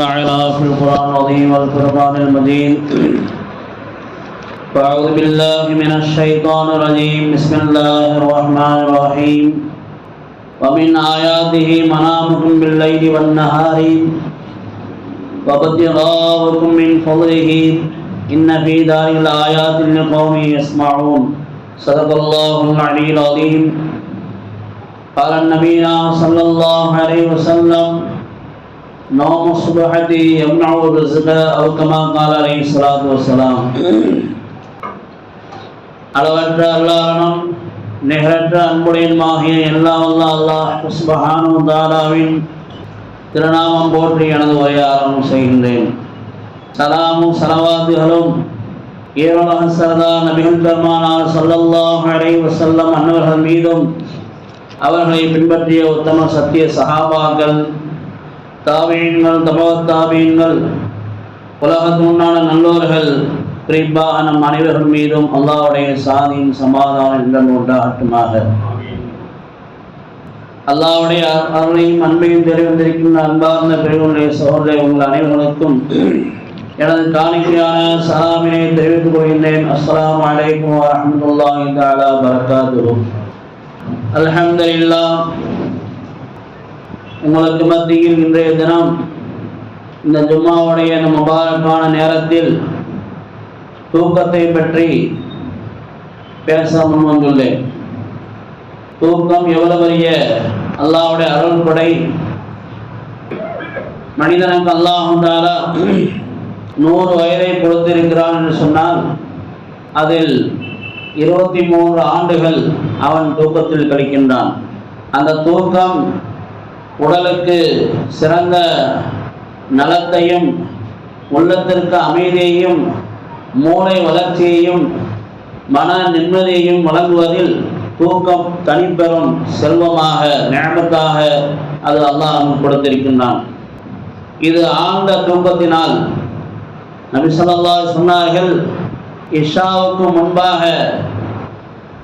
قال الله في القرآن العظيم والفرقان المجيد. فأعوذ بالله من الشيطان الرجيم. بسم الله الرحمن الرحيم. ومن آياته منامكم بالليل والنهار وابتغاؤكم من فضله. إن في ذلك لآيات لقوم يسمعون. صدق الله العلي العظيم. قال النبي صلى الله عليه وسلم نوم الصبحة يمنع الرزق أو كما قال عليه الصلاة والسلام அளவற்ற அல்லாஹ்வும் நிகரற்ற அன்புடையமாகிய எல்லாம் வல்ல அல்லாஹ் சுபஹானு தாலாவின் திருநாமம் போற்றி எனது உரையை ஆரம்பம் செய்கின்றேன் சலாமும் சலவாத்துகளும் ஏரோலக சரதா நபிகள் பெருமானார் ஸல்லல்லாஹு அலைஹி வஸல்லம் அன்னவர்கள் மீதும் அவர்களை பின்பற்றிய உத்தம சத்திய சஹாபாக்கள் தாவியங்கள் தபவத் உலகத்து உண்டான நல்லோர்கள் குறிப்பாக நம் அனைவர்கள் மீதும் அல்லாவுடைய சாதியின் சமாதானம் இடம் உண்டாகட்டுமாக. அல்லாவுடைய அருளையும் அன்பையும் தெரிவித்திருக்கின்ற அன்பார்ந்த பெருவனுடைய சகோதரை உங்கள் அனைவர்களுக்கும் எனது காணிக்கையான சலாமினை தெரிவித்துக் கொள்கின்றேன். அஸ்ஸலாமு அலைக்கும் வரஹ்மத்துல்லாஹி தஆலா பரக்காத்துஹு அல்ஹம்துலில்லாஹ். உங்களுக்கு மத்தியில் இன்றைய தினம் இந்த ஜும்மாவுடைய இந்த முபாரக்கான நேரத்தில் தூக்கத்தை பற்றி பேச முன் வந்துள்ளேன் தூக்கம் எவ்வளவு பெரிய அல்லாவுடைய அருள் கொடை. மனிதனுக்கு அல்லாஹுண்டால நூறு வயதை கொடுத்திருக்கிறான் என்று சொன்னால் அதில் இருபத்தி மூன்று ஆண்டுகள் அவன் தூக்கத்தில் கழிக்கின்றான். அந்த தூக்கம் உடலுக்கு சிறந்த நலத்தையும் உள்ளத்திற்கு அமைதியையும் மூளை வளர்ச்சியையும் மன நிம்மதியையும் வழங்குவதில் தூக்கம் தனிப்பெறும் செல்வமாக ஞாபகத்தாக அது அல்லாஹ் நமக்கு கொடுத்திருக்கின்றான். இது ஆழ்ந்த தூக்கத்தினால் நபிசல்லா சொன்னார்கள் இஷாவுக்கு முன்பாக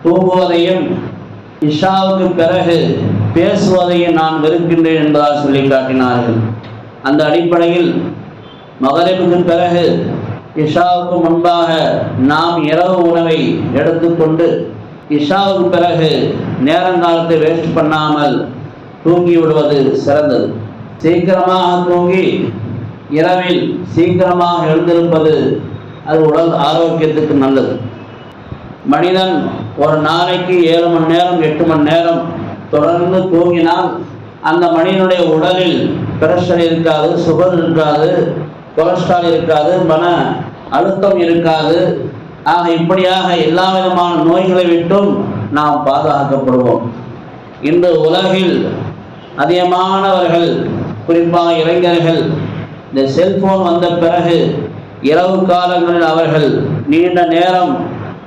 தூங்குவதையும் இஷாவுக்கு பிறகு பேசுவதையும் நான் வெறுக்கின்றேன் என்பதாக சொல்லி காட்டினார்கள். அந்த அடிப்படையில் மகரிப்புக்கு பிறகு இஷாவுக்கு முன்பாக நாம் இரவு உணவை எடுத்துக்கொண்டு இஷாவுக்கு பிறகு நேரங்காலத்தை வேஸ்ட் பண்ணாமல் தூங்கி விடுவது சிறந்தது. சீக்கிரமாக தூங்கி இரவில் சீக்கிரமாக எழுந்திருப்பது அது உடல் ஆரோக்கியத்துக்கு நல்லது. மனிதன் ஒரு நாளைக்கு ஏழு மணி நேரம் எட்டு மணி நேரம் தொடர்ந்து தூங்கினால் அந்த மனிதனுடைய உடலில் பிரஷர் இருக்காது சுகர் இருக்காது கொலஸ்ட்ரால் இருக்காது மன அழுத்தம் இருக்காது. ஆக இப்படியாக எல்லா விதமான நோய்களை விட்டும் நாம் பாதுகாக்கப்படுவோம். இந்த உலகில் அதிகமானவர்கள் குறிப்பாக இளைஞர்கள் இந்த செல்போன் வந்த பிறகு இரவு காலங்களில் அவர்கள் நீண்ட நேரம்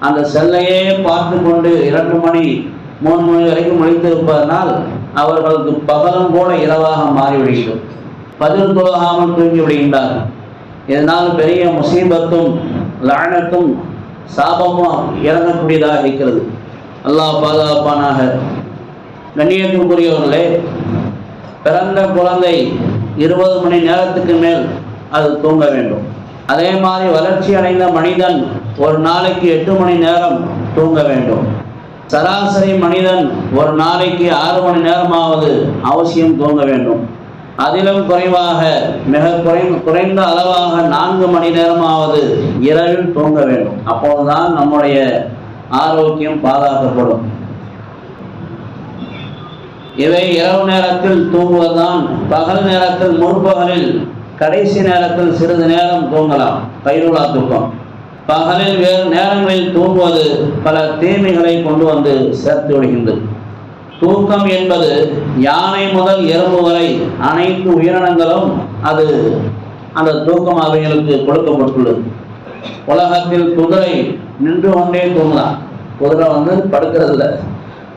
அந்த செல்லையே பார்த்து கொண்டு இரண்டு மணி மூணு மணி வரைக்கும் முடித்திருப்பதனால் அவர்களுக்கு பகலும் கூட இரவாக மாறிவிடுகிறது. பதில் போகாமல் தூங்கி விடுகின்றார்கள். இதனால் பெரிய முசீபத்தும் லானத்தும் சாபமும் இறங்கக்கூடியதாக இருக்கிறது. அல்லாஹ் பாதுகாப்பானாக. கண்ணியத்துக்குரியவர்களே பிறந்த குழந்தை இருபது மணி நேரத்துக்கு மேல் அது தூங்க வேண்டும். அதே மாதிரி வளர்ச்சி அடைந்த மனிதன் ஒரு நாளைக்கு எட்டு மணி நேரம் தூங்க வேண்டும். சராசரி மனிதன் ஒரு நாளைக்கு ஆறு மணி நேரமாவது அவசியம் தூங்க வேண்டும். அதிலும் குறைவாக மிக குறை குறைந்த அளவாக நான்கு மணி நேரமாவது இரவில் தூங்க வேண்டும். அப்போதுதான் நம்முடைய ஆரோக்கியம் பாதுகாக்கப்படும் இவை இரவு நேரத்தில் தூங்குவதுதான் பகல் நேரத்தில் முற்பகலில் கடைசி நேரத்தில் சிறிது நேரம் தூங்கலாம். கைருளா தூக்கம். பகலில் வேறு நேரங்களில் தூங்குவது பல தீமைகளை கொண்டு வந்து சேர்த்து விடுகின்றது. தூக்கம் என்பது யானை முதல் எறும்பு வரை அனைத்து உயிரினங்களும் அது அந்த தூக்கம் அவைகளுக்கு கொடுக்கப்பட்டுள்ளது. உலகத்தில் குதிரை நின்று கொண்டே தூங்கலாம். குதிரை வந்து படுக்கிறது இல்லை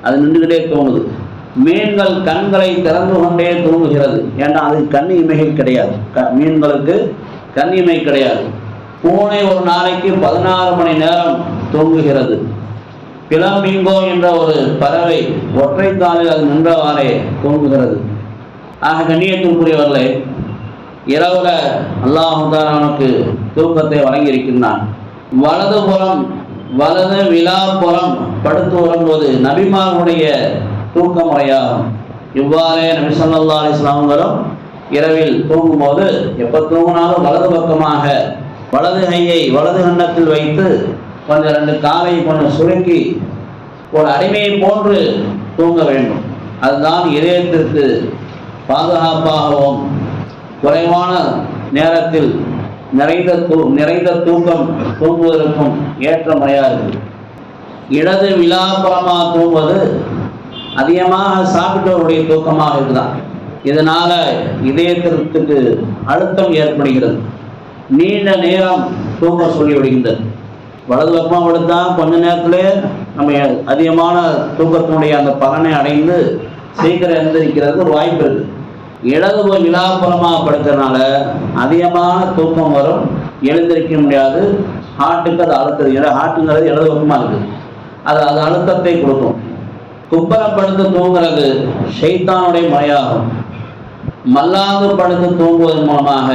அது நின்றுகிட்டே தூங்குது. மீன்கள் கண்களை திறந்து கொண்டே தூங்குகிறது. ஏன்னா அது கண் இமைகள் கிடையாது. க- மீன்களுக்கு கண் இமை கிடையாது. பூனை ஒரு நாளைக்கு பதினாறு மணி நேரம் தூங்குகிறது. கிளம்பிங்கோ என்ற ஒரு பறவை ஒற்றை அது நின்றவாறே தூங்குகிறது. ஆக கண்ணியத்திற்குரியவர்களே இரவுல அல்லாஹுதான் நமக்கு தூக்கத்தை வழங்கியிருக்கின்றான். வலது புறம் வலது விழாப்புறம் படுத்து உறங்குவது நபிமார்களுடைய தூக்க முறையாகும் இவ்வாறே நபி சொல்லா அலிஸ்லாம்களும் இரவில் தூங்கும்போது எப்போ தூங்கினாலும் வலது பக்கமாக வலது கையை வலது கன்னத்தில் வைத்து கொஞ்சம் ரெண்டு காலை கொஞ்சம் சுருக்கி ஒரு அடிமையை போன்று தூங்க வேண்டும். அதுதான் இதயத்திற்கு பாதுகாப்பாகவும் குறைவான நேரத்தில் நிறைந்த தூ நிறைந்த தூக்கம் தூங்குவதற்கும் ஏற்ற முறையாக இருக்குது. இடது விழாப்புறமாக தூங்குவது அதிகமாக சாப்பிட்டவருடைய தூக்கமாக இருக்குதான். இதனால் இதயத்திற்கு அழுத்தம் ஏற்படுகிறது. நீண்ட நேரம் தூங்க சொல்லிவிடுகின்றது வலது பக்கமாக விழுந்தால் கொஞ்ச நேரத்தில் நம்ம அதிகமான தூக்கத்தினுடைய அந்த பலனை அடைந்து சீக்கிரம் எழுந்திருக்கிறது வாய்ப்பு இருக்குது இடது போய் விழாப்புறமாக படுக்கிறதுனால அதிகமான தூக்கம் வரும் எழுந்திருக்க முடியாது. ஹார்ட்டுக்கு அது அழுத்தது ஏன்னா ஹார்ட்டுங்கிறது இடது பக்கமாக இருக்குது அது அது அழுத்தத்தை கொடுக்கும். குப்பரப்படுத்து தூங்குறது ஷைத்தானுடைய முறையாகும். மல்லாந்து படுத்து தூங்குவதன் மூலமாக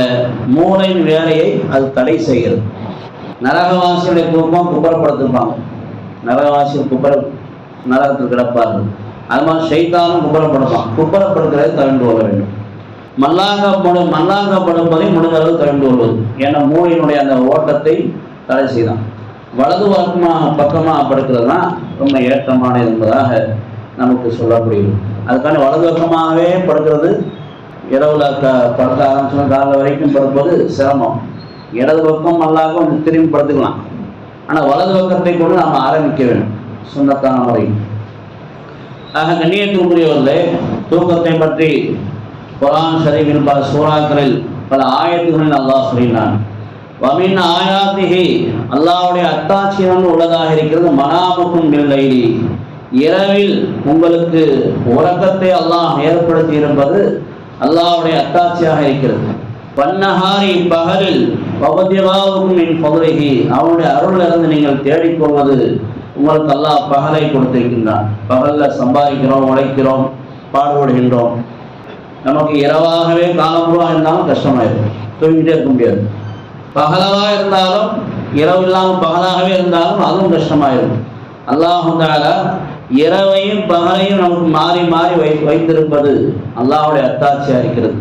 மூளையின் வேலையை அது தடை செய்கிறது. நரகவாசியுடைய குடும்பம் குப்பரப்படுத்திருப்பாங்க நரகவாசியில் குப்பர நரகத்தில் கிடப்பார்கள். அது மாதிரி செய்தாலும் குப்பரப்படுப்பான் குப்பரப்படுத்துறதை தவிர்த்து கொள்ள வேண்டும். மல்லாங்க படு மல்லாங்கப்படுப்பதை முடிந்த தவிர்த்து கொள்வது. ஏன்னா மூளையினுடைய அந்த ஓட்டத்தை தடை செய்தான். வலது பக்கமாக பக்கமாக படுக்கிறது தான் ரொம்ப ஏற்றமானது என்பதாக நமக்கு சொல்லப்படுகிறது. அதுக்கான வலது பக்கமாகவே படுக்கிறது இரவுல க படுக்க ஆரம்பிச்சோம் காலைல வரைக்கும் படுப்பது சிரமம். இடது பக்கம் அல்லாக திரும்பி படுத்துக்கலாம். ஆனால் வலது பக்கத்தை கொண்டு நாம் ஆரம்பிக்க வேண்டும். சுண்ணத்தான முறை. ஆக கண்ணியத்திற்குரியவர்களே தூக்கத்தை பற்றி குரான் ஷரீஃபில் பல சூறாக்களில் பல ஆயத்துகளில் அல்லாஹ் சொல்லினான் வமின் ஆயாத்திகி அல்லாவுடைய அத்தாட்சியம் உள்ளதாக இருக்கிறது. மனாமுக்கும் இல்லை இரவில் உங்களுக்கு உறக்கத்தை அல்லாஹ் ஏற்படுத்தி இருப்பது அல்லாவுடைய அத்தாட்சியாக இருக்கிறது. பன்னஹாரி பகலில் பகுதிவாவுக்கும் என் பகுதிகி அவனுடைய அருளிலிருந்து நீங்கள் தேடிக்கொள்வது உங்களுக்கு அல்லாஹ் பகலை கொடுத்திருக்கின்றான். பகல்ல சம்பாதிக்கிறோம் உழைக்கிறோம் பாடுபடுகின்றோம். நமக்கு இரவாகவே காலம்புறா இருந்தாலும் கஷ்டமாயிருக்கும். தூங்கிட்டே இருக்க முடியாது. பகலவா இருந்தாலும் இரவு இல்லாமல் பகலாகவே இருந்தாலும் அதுவும் கஷ்டமாயிருக்கும். அல்லாஹால இரவையும் பகலையும் நமக்கு மாறி மாறி வை வைத்திருப்பது அல்லாவுடைய அத்தாட்சியாக இருக்கிறது.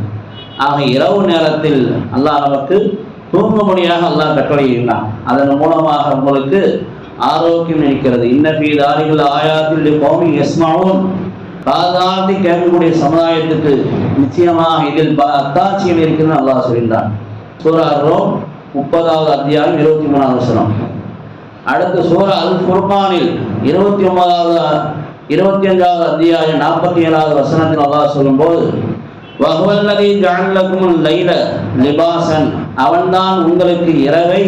ஆக இரவு நேரத்தில் அல்லாஹ் நமக்கு தூங்கும்படியாக அல்லாஹ் கட்டளையிட்டான் அதன் மூலமாக உங்களுக்கு ஆரோக்கியம் இருக்கிறது. இன்னபி தாரிகள் ஆயாத்தில் கோமி எஸ்மாவும் காதாட்டி கேட்கக்கூடிய சமுதாயத்துக்கு நிச்சயமாக இதில் ப- அத்தாட்சிகள் இருக்குன்னு அல்லாஹ் சொல்லியிருந்தான் சூரா ரோம் முப்பதாவது அத்தியாயம் இருபத்தி மூணாவது வசனம். அடுத்து சூரா அல் ஃபுர்கானில் இருபத்தி ஒன்பதாவது இருபத்தி அஞ்சாவது அத்தியாயம் நாற்பத்தி ஏழாவது வசனத்தில் அல்லாஹ் சொல்லும்போது வஹுவல்லதி ஜஅல்லக்கும் லைல லிபாசன். அவன்தான் உங்களுக்கு இரவை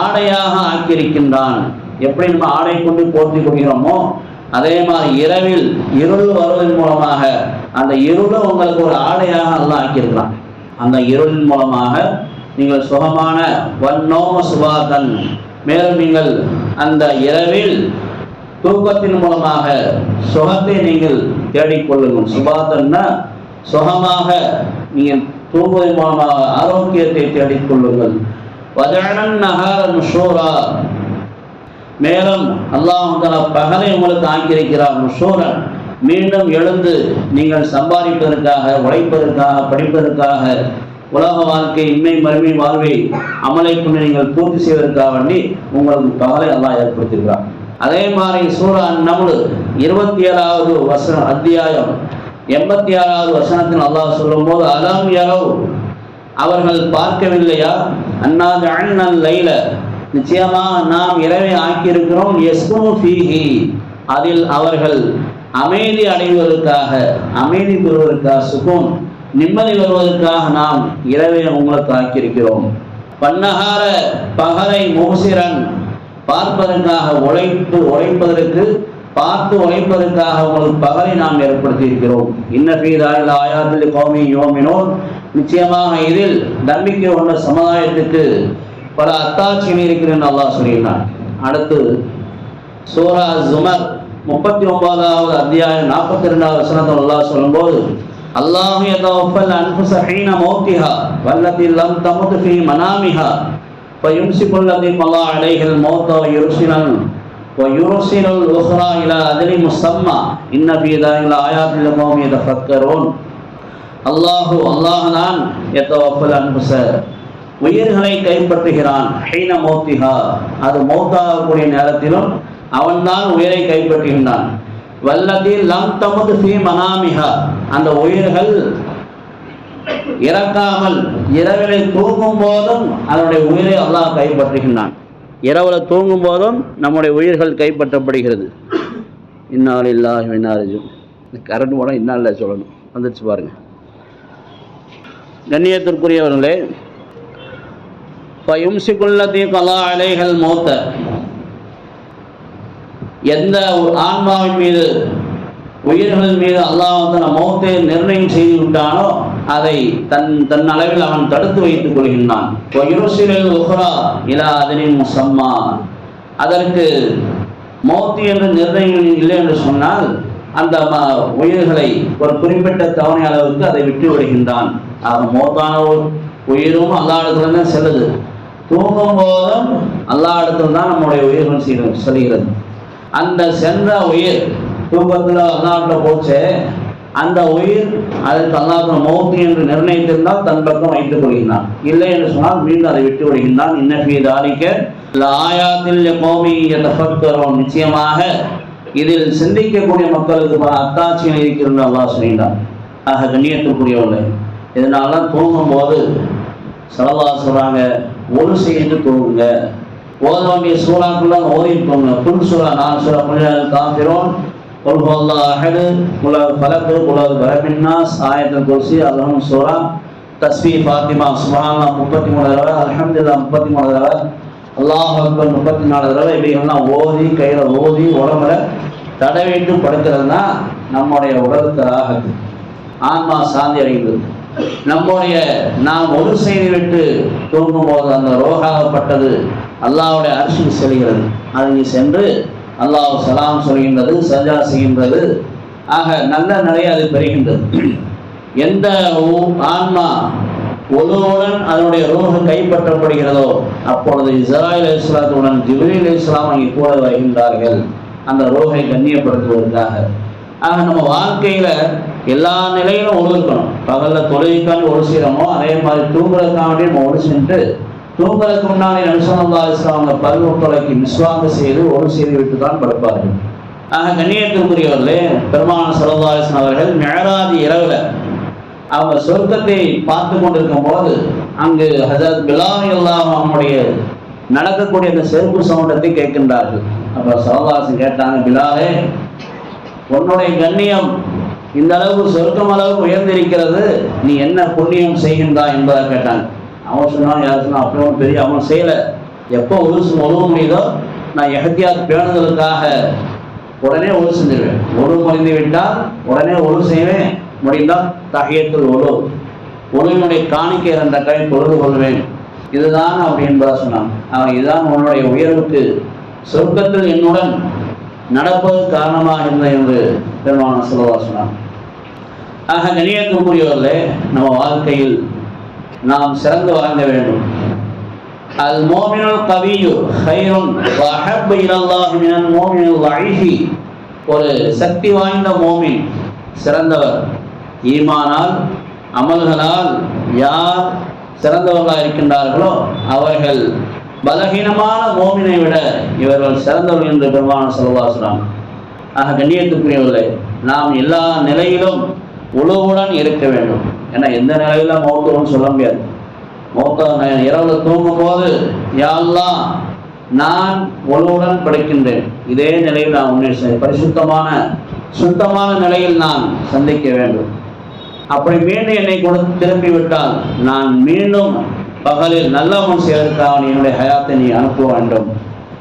ஆடையாக ஆக்கியிருக்கின்றான். எப்படி நம்ம ஆடை கொண்டு போர்த்தி கொள்கிறோமோ அதே மாதிரி இரவில் இருள் வருவதன் மூலமாக அந்த இருளை உங்களுக்கு ஒரு ஆடையாக நல்லா ஆக்கியிருக்கிறான். அந்த இருளின் மூலமாக நீங்கள் சுகமான வன்னோம சுபாதன் மேலும் நீங்கள் அந்த இரவில் தூக்கத்தின் மூலமாக சுகத்தை நீங்கள் தேடிக்கொள்ளுங்கள். சுபாதன்னா சுகமாக நீங்கள் தூங்குவதன் மூலமாக ஆரோக்கியத்தை தேடிக்கொள்ளுங்கள். வஜனன் நகர நுஷூரா மேலும் அல்லாஹால பகலை உங்களுக்கு ஆக்கியிருக்கிறார் நுஷூரன் மீண்டும் எழுந்து நீங்கள் சம்பாதிப்பதற்காக உழைப்பதற்காக படிப்பதற்காக உலக வாழ்க்கை இன்மை மறுமை வாழ்வை அமலை கொண்டு நீங்கள் பூர்த்தி செய்வதற்காக வேண்டி உங்களுக்கு பகலை அல்லாஹ் ஏற்படுத்தியிருக்கிறார் அதே மாதிரி சூரா நமுல் இருபத்தி ஏழாவது வசனம் அத்தியாயம் எண்பத்தி ஆறாவது வசனத்தில் அல்லாஹ் சொல்லும்போது அலாம் யாரோ அவர்கள் பார்க்கவில்லையா? அண்ணாது அண்ணன் லைல நிச்சயமாக நாம் இரவை ஆக்கியிருக்கிறோம் எஸ்குனு ஃபீஹி. அதில் அவர்கள் அமைதி அடைவதற்காக அமைதி பெறுவதற்காக சுகம் நிம்மதி வருவதற்காக நாம் இரவை உங்களுக்கு ஆக்கியிருக்கிறோம் பன்னகார பகலை முகசிரன் பார்ப்பதற்காக உழைப்பு உழைப்பதற்கு பார்த்து உழைப்பதற்காக உங்களுக்கு பகலை நாம் ஏற்படுத்தி இருக்கிறோம் இன்னபீதாயில் ஆயாத்தில் கோமி யோமினோ நிச்சயமாக இதில் நம்பிக்கை கொண்ட சமுதாயத்துக்கு பல அத்தாட்சிகள் இருக்கிறேன் அல்லாஹ் சொல்லியிருந்தான். அடுத்து சூரா ஜுமர் முப்பத்தி ஒன்பதாவது அத்தியாயம் நாற்பத்தி ரெண்டாவது வசனத்தை அல்லாஹ் சொல்லும்போது அல்லாஹ் யதவஃபல் அன்ஃபுஸ ஹீன மௌத்திஹா வல்லதி லம் தமுத் ஃபீ மனாமிஹா فيمسك الذي قضى عليه الموت ويرسل ويرسل الأخرى إلى أجل مسمى إن في ذلك لآيات لقوم يتفكرون அல்லாஹு அல்லாஹ் தான் எத்தவஃபல் அன்புச உயிர்களை கைப்பற்றுகிறான் ஹீன மௌத்திஹா அது மௌத்தாகக்கூடிய நேரத்திலும் அவன்தான் உயிரை கைப்பற்றுகின்றான் வல்லதி லம் தமது ஃபீ மனாமிஹா. அந்த உயிர்கள் இறக்காமல் இரவிலை தூங்கும் போதும் அதனுடைய உயிரை அல்லாஹ் கைப்பற்றுகின்றான். இரவுல தூங்கும் போதும் நம்முடைய உயிர்கள் கைப்பற்றப்படுகிறது. இன்னால் இல்லா இன்னாரிஜும் கரண்ட் போனால் இன்னால சொல்லணும். வந்துடுச்சு பாருங்க. கண்ணியத்திற்குரியவர்களே ஃபயும்சிகுல்லதி கலா அலைகள் மௌத்த. எந்த ஆன்மாவின் மீது உயிர்கள் மீது அல்லாஹ் தன் மௌத்தை நிர்ணயம் செய்து விட்டானோ அதை தன் தன் அளவில் அவன் தடுத்து வைத்துக் கொள்கின்றான். அதனின் முசம்மா. அதற்கு மௌத்தி என்று நிர்ணயம் இல்லை என்று சொன்னால் அந்த ம- உயிர்களை ஒரு குறிப்பிட்ட தவணை அளவுக்கு அதை விட்டு விடுகின்றான். ஆக மௌத்தான உயிரும் அல்லா இடத்துல தான் செல்லுது. தூங்கும் போதும் அல்லா இடத்துல தான் நம்முடைய உயிர்கள் செல்கிறது செல்கிறது. அந்த சென்ற உயிர் தூக்கத்தில் அல்லாட்ட போச்சு. அந்த உயிர் அதற்கு அல்லாஹ் மௌத்தி என்று நிர்ணயித்திருந்தால் தன் பக்கம் வைத்துக் கொள்கின்றான். இல்லை என்று சொன்னால் மீண்டும் அதை விட்டு விடுகின்றான். இன்னஃபி தாரிக்க ஆயாத்தில் கோமி தஃபக்கரோம் நிச்சயமாக இதில் சிந்திக்கக்கூடிய மக்களுக்கு பல அத்தாட்சிகள் இருக்கிறது அல்லாஹ் சொல்கின்றான். ஆக கண்ணியத்துக்குரியவர்கள் இதனால தான் தூங்கும்போது சலவா சொல்றாங்க ஒரு செய்து தூங்குங்க. ஓத வேண்டிய சூறாக்குள்ள ஓதி தூங்குங்க புல் சூறா நான் சூறா புள்ளிகள் காப்பிரோன் قل هو الله احد قل هو الفلق قل هو برب الناس ஆயத்துல் குர்சி அல்லாஹ் சூரா தஸ்பீ ஃபாத்திமா சுப்ஹானல்லாஹ் 33 தடவை அல்ஹம்துலில்லாஹ் 33 தடவை அல்லாஹ் அக்பர் 34 தடவை இவைகள்லாம் ஓதி கையில ஓதி உடம்புல தடவிட்டு படுக்கிறது தான் நம்முடைய உடலுக்கு ராகத்து ஆன்மா சாந்தி அடைகிறது நம்முடைய நாம் ஒரு செய்தி விட்டு தூங்கும்போது அந்த ரோகாகப்பட்டது அல்லாஹ்வுடைய அரசு செல்கிறது. அதை சென்று அல்லாஹ் சலாம் சொல்கின்றது சஜா செய்கின்றது. ஆக நல்ல நிலையை அது பெறுகின்றது. எந்த ஆன்மா ஒழுவுடன் அதனுடைய ரோகம் கைப்பற்றப்படுகிறதோ அப்பொழுது இஸ்ராயல் இஸ்லாத்துடன் ஜிபிரி இஸ்லாம் அங்கே கூட வருகின்றார்கள். அந்த ரோகை கண்ணியப்படுத்துவதற்காக. ஆக நம்ம வாழ்க்கையில எல்லா நிலையிலும் ஒழுங்கணும் இருக்கணும் பகல்ல தொழுகைக்காண்டி ஒரு செய்யறோமோ அதே மாதிரி தூங்குறதுக்காண்டி நம்ம ஒரு சென்று தூங்குறதுக்கு முன்னாடி நபிசல்லா அவங்க பல் ஒத்துழைக்கு நிஸ்வாங்க செய்து ஒரு செய்து விட்டு தான் படுப்பார்கள். ஆக கண்ணியத்திற்குரியவர்களே பெருமான சல்லா இஸ்லாம் அவர்கள் மேராதி இரவுல அவங்க சொர்க்கத்தை பார்த்து கொண்டிருக்கும் போது அங்கு ஹசரத் பிலாமி எல்லாம் அவனுடைய நடக்கக்கூடிய அந்த செருப்பு சவுண்டத்தை கேட்கின்றார்கள். அப்ப சரவாசன் கேட்டாங்க பிலாலே உன்னுடைய கண்ணியம் இந்த அளவு சொர்க்கம் அளவு உயர்ந்திருக்கிறது நீ என்ன புண்ணியம் செய்கின்றாய் என்பதை கேட்டாங்க. அவன் சொன்னான் யார் சொன்னா அப்புறம் பெரிய அவன் செய்யலை. எப்போ உருசு உதவ முடியுதோ நான் எஹத்தியாத் பேணுதலுக்காக உடனே ஒழு செஞ்சிருவேன். ஒழு முடிந்து விட்டால் உடனே ஒழு செய்வேன். முடிந்தால் தகையத்தில் ஒழு ஒழுவினுடைய காணிக்கை இரண்ட கை தொழுது கொள்வேன். இதுதான் அப்படி என்பதா சொன்னான். அவன் இதுதான் உன்னுடைய உயர்வுக்கு சொர்க்கத்தில் என்னுடன் நடப்பது காரணமாக இருந்த என்று பெருமான சொல்லவா சொன்னான் ஆக கணியத்துக்குரியவர்களே நம்ம வாழ்க்கையில் நாம் சிறந்து வாழ்ந்த வேண்டும். அல் மோமினுல் கவியு ஹைருன் வஹப் இலல்லாஹ் மினல் மோமினுல் ஒரு சக்தி வாய்ந்த மோமின் சிறந்தவர். ஈமானால் அமல்களால் யார் சிறந்தவர்களாக இருக்கின்றார்களோ அவர்கள் பலகீனமான மோமினை விட இவர்கள் சிறந்தவர்கள் என்று பெருமான சொல்வாசுறாங்க ஆக கண்ணியத்துக்குரியவில்லை நாம் எல்லா நிலையிலும் உழவுடன் இருக்க வேண்டும். ஏன்னா எந்த நிலையில மௌத்தம்னு சொல்ல முடியாது. மௌத்தம் இரவுல தூங்கும் போது யாரெல்லாம் நான் ஒழுவுடன் படைக்கின்றேன். இதே நிலையில் நான் உன்னை பரிசுத்தமான சுத்தமான நிலையில் நான் சந்திக்க வேண்டும். அப்படி மீண்டும் என்னை கொடுத்து திரும்பிவிட்டால் நான் மீண்டும் பகலில் நல்லவன் சேர்க்காக என்னுடைய ஹயாத்தை நீ அனுப்ப வேண்டும்.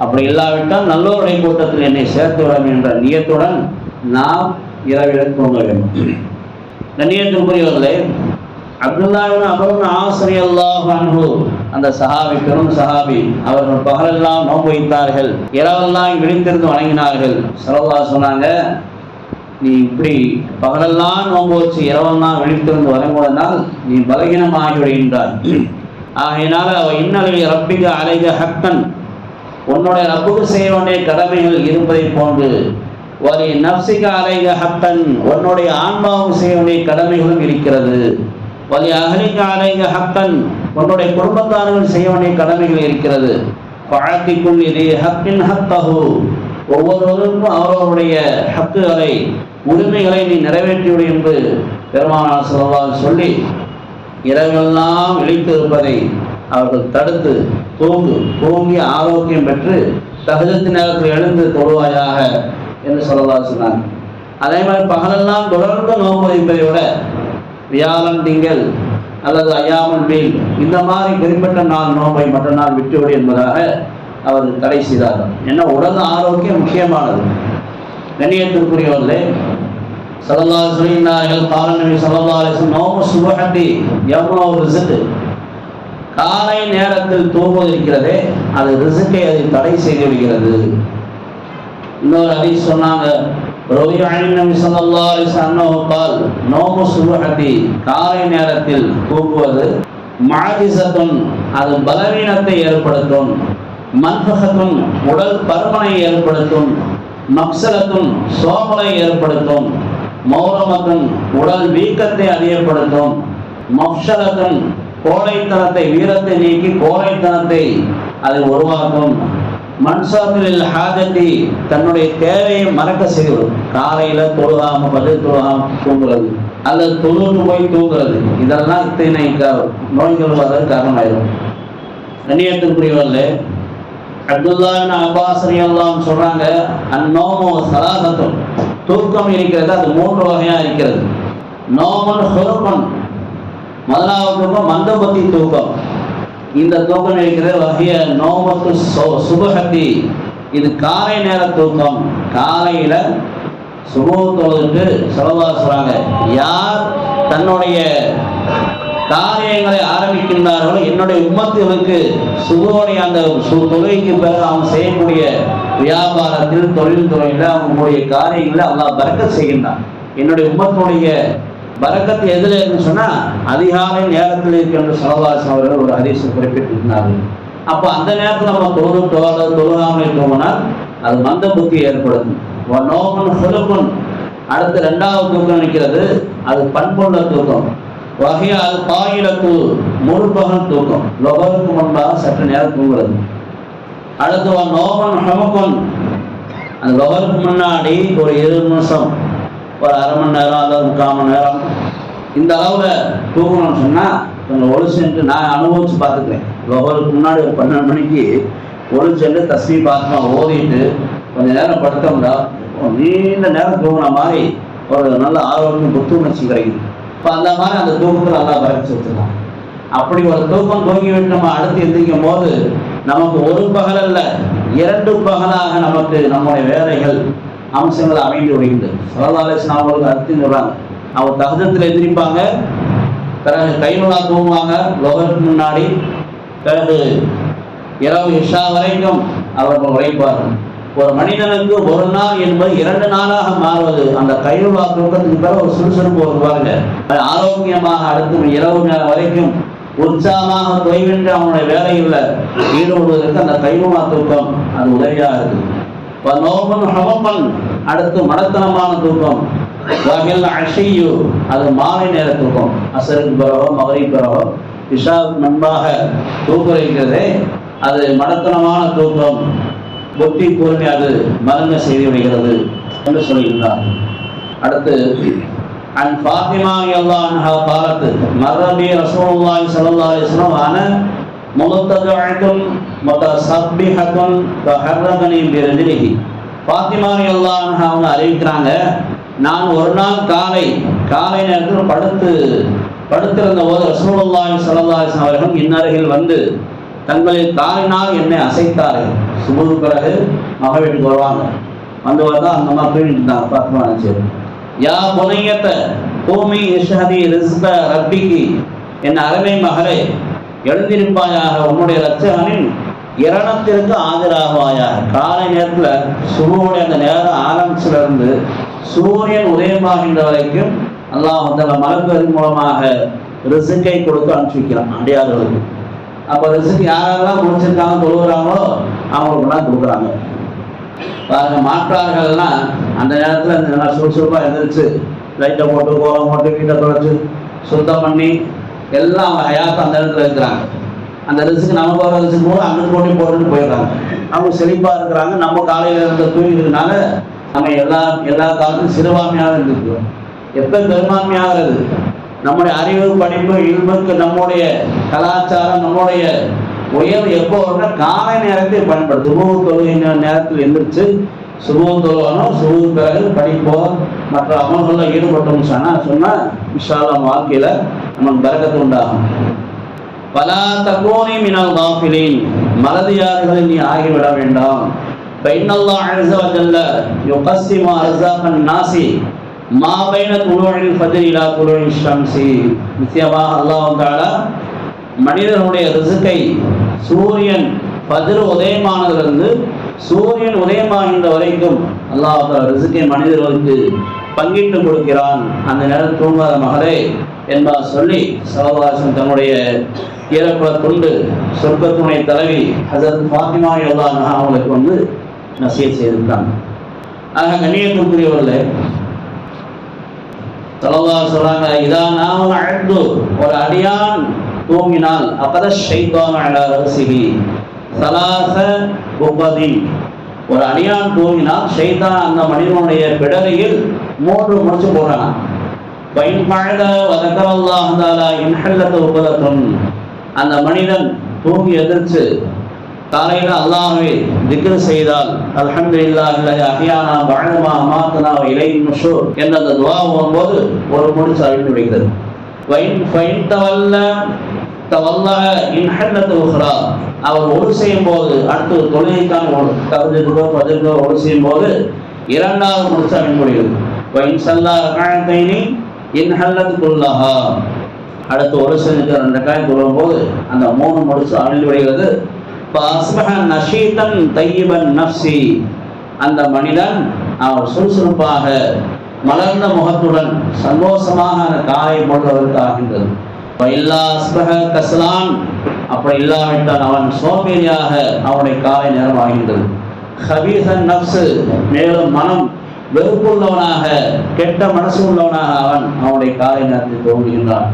அப்படி இல்லாவிட்டால் நல்லோருடைய கூட்டத்தில் என்னை சேர்த்து விடும் என்ற நியத்துடன் நாம் இரவில் தூங்க வேண்டும். கண்ணியத்திற்குரியவர்களே அப்துல்லாவின் அபருன் ஆசிரி அல்லாஹ் அந்த சஹாபி பெரும் சஹாபி அவர்கள் பகலெல்லாம் நோன்பு வைத்தார்கள். இரவெல்லாம் விழித்திருந்து வணங்கினார்கள். சரவா சொன்னாங்க நீ இப்படி பகலெல்லாம் நோன்பு வச்சு இரவெல்லாம் விழித்திருந்து வரங்குவதனால் நீ பலகீனமாகி விடுகின்றாய் ஆகையினால அவ இன்னலை ரப்பிக அலைக ஹக்கன். உன்னுடைய ரப்புக்கு செய்ய வேண்டிய கடமைகள் இருப்பதை போன்று. ஒரு நப்சிக அலைக ஹக்கன். உன்னுடைய ஆன்மாவும் செய்ய வேண்டிய கடமைகளும் இருக்கிறது. வலி அகலிக அலைக ஹக்கன். உன்னுடைய குடும்பத்தார்கள் செய்ய வேண்டிய கடமைகள் இருக்கிறது. பழத்திக்குள் இது ஹக்கின் ஹத்தஹு. ஒவ்வொருவருக்கும் அவரவருடைய ஹக்குகளை உரிமைகளை நீ நிறைவேற்றிவிடும் என்று பெருமானார் சொல்லலாம் சொல்லி இரவெல்லாம் விழித்து அவர்கள் தடுத்து தூங்கு தூங்கி ஆரோக்கியம் பெற்று தகுதி நேரத்தில் எழுந்து தொழுவாயாக என்று சொல்லலாம் சொன்னார். அதே மாதிரி பகலெல்லாம் தொடர்ந்து நோன்பு வைப்பதை விட வியாழன் திங்கள் அல்லது ஐயாமன் வீல் இந்த மாதிரி குறிப்பிட்ட நாள் நோன்பை மற்ற நாள் விட்டுவிடு என்பதாக அவர் தடை செய்தார்கள். ஏன்னா உடல் ஆரோக்கியம் முக்கியமானது. கண்ணியத்திற்குரியவர்களே சல்லல்லா சொல்லினார்கள் காலநபி சல்லல்லா அலிஸ்லம் நோம சுபஹத்தி எவ்வளோ ரிசுக்கு காலை நேரத்தில் தூங்குவது இருக்கிறதே அது ரிசுக்கை அதை தடை செய்து விடுகிறது. இன்னொரு அதி சொன்னாங்க ரவி நபி சல்லல்லா அலிஸ்லம் அன்னஹு கால் நோம சுபஹத்தி காலை நேரத்தில் தூங்குவது மாஜிசத்துன் அது பலவீனத்தை ஏற்படுத்தும். மன்ஃபகத்தும் உடல் பருமனை ஏற்படுத்தும். மக்சலத்தும் சோமலை ஏற்படுத்தும். மௌரமத்தும் உடல் வீக்கத்தை அதிகப்படுத்தும். மப்சலத்தும் கோழைத்தனத்தை வீரத்தை நீக்கி கோழைத்தனத்தை அது உருவாக்கும். மன்சாத்தில் ஹாஜத்தி தன்னுடைய தேவையை மறக்க செய்யும். காலையில தொழுகாம பதில் தொழுகாம தூங்குறது அல்லது தொழுந்து போய் தூங்குறது இதெல்லாம் இத்தனை நோய்கள் வர காரணமாயிடும் கண்ணியத்துக்குரியவர்களே அப்துல்லாவின் அப்பாஸ் எல்லாம் சொல்றாங்க அந்நோமோ சலாசத்தும் தூக்கம் இருக்கிறது அது மூன்று வகையாக இருக்கிறது. நோமன் ஹோர்மன். முதலாவது தூக்கம் மந்தபத்தி தூக்கம் இந்த தூக்கம் இருக்கிறது வகைய நோமத்து சு- இது காலை நேர தூக்கம் காலையில் சுபு தொழுதுட்டு யார்? தன்னுடைய காரியங்களை ஆரம்பிக்கின்றார்களோ என்னுடைய உம்மத்துகளுக்கு சுபோடைய அந்த சு- பிறகு அவன் செய்யக்கூடிய வியாபாரத்தில் தொழில் துறையில் அவங்களுடைய காரியங்களை அல்லாஹ் பறக்க செய்கின்றான். என்னுடைய உம்மத்துடைய பறக்கத்து எதில் இருக்குன்னு சொன்னா அதிகாலை நேரத்தில் இருக்கின்ற என்று அவர்கள் ஒரு ஹதீஸை குறிப்பிட்டிருந்தார்கள். அப்போ அந்த நேரத்தில் நம்ம தொழு தொழ தொழுகாமல் இருக்கோம்னா அது மந்த புத்தி ஏற்படும் நோமன் சுலுக்குன் அடுத்து ரெண்டாவது தூக்கம் நிற்கிறது அது பண்புள்ள தூக்கம். வகையால் பாயிலத்து முழுப்பகல் தூக்கம். லொபருக்கு முன்பாக சற்று நேரம் தூங்குறது. அடுத்து நோபன் நோமன் அந்த லொபருக்கு முன்னாடி ஒரு இருபது நிமிஷம் ஒரு அரை மணி நேரம் அல்லது முக்கால் மணி நேரம் இந்த அளவில் தூங்கணும்னு சொன்னால் கொஞ்சம் சென்று நான் அனுபவிச்சு பார்த்துக்கிறேன். லொபருக்கு முன்னாடி ஒரு பன்னெண்டு மணிக்கு ஒளிச்சுட்டு தஸ்மி பாத்மா ஓதிட்டு கொஞ்சம் நேரம் படுத்தோம்னா நீண்ட நேரம் தூங்கின மாதிரி ஒரு நல்ல ஆரோக்கியம் புத்துணர்ச்சி கிடைக்குது. இப்போ அந்த மாதிரி அந்த தூக்கத்தில் நல்லா பறிச்சு விட்டுலாம் அப்படி ஒரு தூக்கம் தூங்கி விட்டு நம்ம அடுத்து எந்திரிக்கும் போது நமக்கு ஒரு பகல் அல்ல இரண்டு பகலாக நமக்கு நம்முடைய வேலைகள் அம்சங்கள் அமைந்து விடுகின்றது. சரதாலேசன் அவங்களுக்கு அர்த்தம் சொல்றாங்க. அவங்க தகுதத்தில் எந்திரிப்பாங்க பிறகு கைநூலா தூங்குவாங்க லோகத்துக்கு முன்னாடி பிறகு இரவு இஷா வரைக்கும் அவர்கள் உழைப்பார்கள். ஒரு மனிதனுக்கு ஒரு நாள் என்பது இரண்டு நாளாக மாறுவது. அந்த கையுலா தூக்கத்துக்கு பிறகு ஒரு சுறுசுறுப்பு ஒரு பாருங்க. ஆரோக்கியமாக அடுத்து இரவு நேரம் வரைக்கும் உற்சாகமாக தொய்வின்றி அவனுடைய வேலையில் ஈடுபடுவதற்கு அந்த கையுலா தூக்கம் அது உதவியாக இருக்கு. இப்போ நோபன் ஹமப்பன் அடுத்து மடத்தனமான தூக்கம். வகையில் அஷையு அது மாலை நேர தூக்கம். அசருக்கு பிறகோ மகரி பிறகோ இஷா முன்பாக தூக்கம் இருக்கிறதே அது மடத்தனமான தூக்கம். புத்தி கூர்மையாக அது செய்து விடுகிறது என்று சொல்லியிருந்தார் அடுத்து அன் ஃபாத்திமா அல்லாஹ் அன்ஹா காலத்து மரபி ரசூலுல்லாஹி ஸல்லல்லாஹு அலைஹி வஸல்லம் அன முத்ததஅத்துன் முத்தஸப்பிஹத்துன் ஃபஹர்ரகனி பிரஜிலிஹி ஃபாத்திமா அல்லாஹ் அன்ஹா அவங்க அறிவிக்கிறாங்க நான் ஒரு நாள் காலை காலை நேரத்தில் படுத்து படுத்திருந்த போது ரசூலுல்லாஹி ஸல்லல்லாஹு அலைஹி வஸல்லம் அவர்கள் இன்னருகில் வந்து தங்களில் காலினால் என்னை அசைத்தார்கள். சுமது பிறகு மகள் வீட்டுக்கு வருவாங்க. வந்து வந்தா அந்த மாதிரி தூங்கிட்டு இருந்தாங்க பாத்மா சரி யா புனையத்த பூமி இஷஹதி ரிஸ்க ரப்பிக்கு என் அருமை மகளே எழுந்திருப்பாயாக உன்னுடைய லட்சகனின் இரணத்திற்கு ஆஜராகுவாயாக. காலை நேரத்தில் சுபுவோடைய அந்த நேரம் ஆரம்பிச்சிலிருந்து சூரியன் உதயமாகின்ற வரைக்கும் அல்லாஹ் வந்து மலர்களின் மூலமாக ரிசுக்கை கொடுத்து அனுப்பிச்சு வைக்கிறான். அடியார்களுக்கு. அப்போ ரிசுக்கு யாரெல்லாம் முடிச்சிருக்காங்க தொழுகிறாங்களோ அவங்களுக்கு தான் கொடுக்குறாங்க. பாருங்க மாற்றார்கள்லாம் அந்த நேரத்தில் அந்த நல்லா சுறுசுறுப்பாக எழுந்திரிச்சு லைட்டை போட்டு கோலம் போட்டு வீட்டை தொலைச்சு சுத்தம் பண்ணி எல்லாம் அவங்க ஹயாத்து அந்த இடத்துல இருக்கிறாங்க. அந்த ரிசுக்கு நமக்கு வர ரிசுக்கு போது அங்கே போட்டி போட்டுட்டு போயிடுறாங்க. அவங்க செழிப்பாக இருக்கிறாங்க. நம்ம காலையில் இருந்த தூங்கிக்கிறதுனால நம்ம எல்லா எல்லா காலத்துலையும் சிறுபான்மையாக இருந்துக்கிறோம் எப்போ பெரும்பான்மையாகிறது நம்முடைய அறிவு படிப்பு இல்முக்கு நம்முடைய கலாச்சாரம் நம்முடைய உயர்வு எப்போ வரும்னா காலை நேரத்தை பயன்படுத்தும். சுமூக தொழுகை நேரத்தில் எந்திரிச்சு சுமூக தொழுவானோ சுமூக பிறகு படிப்போ மற்ற அமல்களில் ஈடுபட்டோம் சொன்னால் சொன்னால் விஷாலம் வாழ்க்கையில் நமக்கு பறக்கத்து உண்டாகும். பலா தகோனி மினல் காஃபிலின். மலதியார்களை நீ ஆகிவிட வேண்டாம். பைனல்லா அழ்ஸ வஜல்ல யுகஸ்ஸிமு அர்ஸாகன் நாசி. மா பைன துலுஇல் ஃபஜ்ர் இலா ஷம்சி. நிச்சயமாக அல்லாஹ் தஆலா மனிதனுடைய ரிசுக்கை சூரியன் ஃபஜ்ர் உதயமானதிலிருந்து சூரியன் உதயமாகின்ற வரைக்கும் அல்லாஹ் தஆலா ரிசுக்கை மனிதர்களுக்கு பங்கிட்டு கொடுக்கிறான். அந்த நேரம் தூங்காத மகளே என்பா சொல்லி சவகாசம் தன்னுடைய ஈரக்குல கொண்டு சொர்க்கத்துணை தலைவி ஹசரத் ஃபாத்திமா எல்லா அவங்களுக்கு வந்து நசிய செய்திருக்காங்க. ஆக கண்ணியத்திற்குரியவர்களே தலவா சொல்றாங்க இதான் நாம் அழைத்து ஒரு அடியான் தூங்கினால் அப்பதான் ஷைத்தான் அலா சலாச புபதின் ஒரு அடியான் தூங்கினால் ஷைத்தான் அந்த மனிதனுடைய பிடரையில் மூன்று முடிச்சு போடுறான். பைன் பழக வதக்கரல்லாஹ் அந்த மனிதன் தூங்கி எதிர்த்து காலையில் அல்லாஹ்வை திக்ர் செய்தால் அல்ஹம்து இல்லா இல்லை அஹியானா பஅதமா அமாத்தனா வ முஷோ என்ற அந்த துவா போகும்போது ஒரு மொழி அழிந்து விடுகிறது வைன் ஃபைன் தவல்ல தவல்ல இன்ஹல்லத்து உஹ்ரா. அவர் ஒழு செய்யும் போது அடுத்து தொழுகைக்கான ஒரு தகுதிக்கோ பதிற்கோ ஒழு செய்யும் போது இரண்டாவது மொழி அழிந்து முடிகிறது வைன் சல்லா ரகாயத்தைனி இன்ஹல்லத்து குல்லஹா. அடுத்து ஒரு செஞ்சு ரெண்டு காய் போது அந்த மூணு முடிச்சு அழிந்து விடுகிறது அந்த மனிதன் அவர் சுறுசுறுப்பாக மலர்ந்த முகத்துடன் சந்தோஷமாக அந்த காலை போன்றவருக்காகின்றது கசலான் அப்படி இல்லாவிட்டால் அவன் சோம்பேறியாக அவனுடைய காலை நேரம் ஆகின்றது ஹபீசன் நப்சு மேலும் மனம் வெறுப்புள்ளவனாக கெட்ட மனசு உள்ளவனாக அவன் அவனுடைய காலை நேரத்தில் தோன்றுகின்றான்.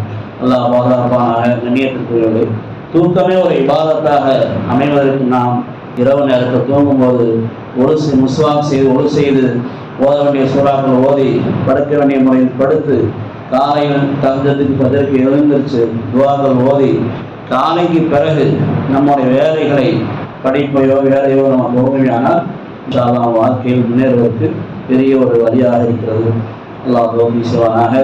அல்லாஹ் பாதுகாப்பான கண்ணியத்திற்குரியவர்கள். தூக்கமே ஒரு இபாதத்தாக அமைவதற்கு நாம் இரவு நேரத்தில் தூங்கும்போது ஒரு முஸ்வாம் முஸ்வாக் செய்து ஒழு செய்து ஓத வேண்டிய சூறாக்கள் ஓதி படுக்க வேண்டிய முறையில் படுத்து காலையில் தகுந்ததுக்கு பதிலுக்கு எழுந்திருச்சு துவாக்கள் ஓதி காலைக்கு பிறகு நம்முடைய வேலைகளை படிப்பையோ வேலையோ நம்ம தோல்வியானால் இன்ஷால்லாம் வாழ்க்கையில் முன்னேறுவதற்கு பெரிய ஒரு வழியாக இருக்கிறது. எல்லா தோல்வி செய்வானாக.